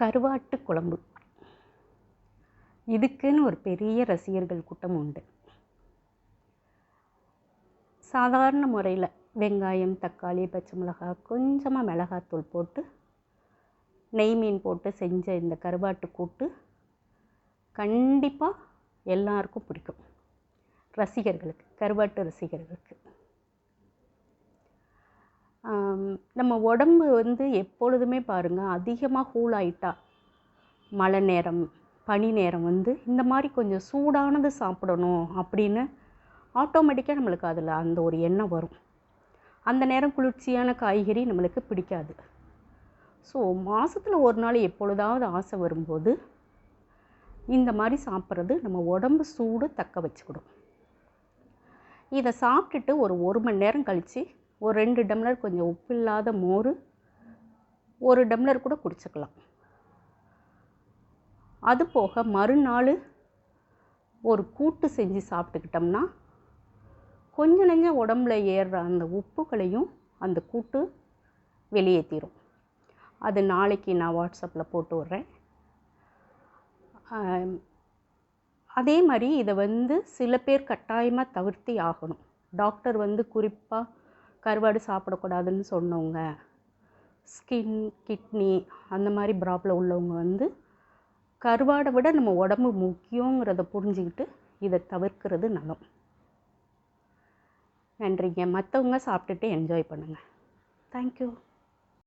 கருவாட்டு குழம்பு. இதுக்குன்னு ஒரு பெரிய ரசிகர்கள் கூட்டம் உண்டு. சாதாரண முறையில் வெங்காயம் தக்காளி பச்சை மிளகாய் கொஞ்சமாக மிளகாத்தூள் போட்டு நெய் மீன் போட்டு செஞ்ச இந்த கருவாட்டு கூட்டு கண்டிப்பாக எல்லாருக்கும் பிடிக்கும். ரசிகர்களுக்கு கருவாட்டு ரசிகர்களுக்கு. நம்ம உடம்பு வந்து எப்பொழுதுமே பாருங்கள் அதிகமாக கூல் ஆயிட்டா மழை நேரம் பனி நேரம் வந்து இந்த மாதிரி கொஞ்சம் சூடானது சாப்பிடணும் அப்படின்னு ஆட்டோமேட்டிக்காக நம்மளுக்கு அதில் அந்த ஒரு எண்ணம் வரும். அந்த நேரம் குளிர்ச்சியான காய்கறி நம்மளுக்கு பிடிக்காது. ஸோ மாதத்தில் ஒரு நாள் எப்பொழுதாவது ஆசை வரும்போது இந்த மாதிரி சாப்பிட்றது நம்ம உடம்பு சூடு தக்க வச்சுக்கிடும். இதை சாப்பிட்டுட்டு ஒரு ஒரு மணி நேரம் கழித்து ஒரு ரெண்டு டம்ளர் கொஞ்சம் உப்பு இல்லாத மோர் ஒரு டம்ளர் கூட குடிச்சுக்கலாம். அது போக மறுநாள் ஒரு கூட்டு செஞ்சு சாப்பிட்டுக்கிட்டோம்னா கொஞ்ச நெஞ்சம் உடம்புல ஏறுற அந்த உப்புகளையும் அந்த கூட்டு வெளியேற்றிடும் அது நாளைக்கு நான் வாட்ஸ்அப்பில் போட்டு விட்றேன். அதே மாதிரி இதை வந்து சில பேர் கட்டாயமாக தவிர்த்தே ஆகணும். டாக்டர் வந்து குறிப்பாக கருவாடு சாப்பிடக்கூடாதுன்னு சொன்னவங்க ஸ்கின் கிட்னி அந்த மாதிரி ப்ராப்ளம் உள்ளவங்க வந்து கருவாடை விட நம்ம உடம்பு முக்கியங்கிறத புரிஞ்சுக்கிட்டு இதை தவிர்க்கிறது நலம் நன்றிங்க. மற்றவங்க சாப்பிட்டுட்டு என்ஜாய் பண்ணுங்கள் தேங்க்யூ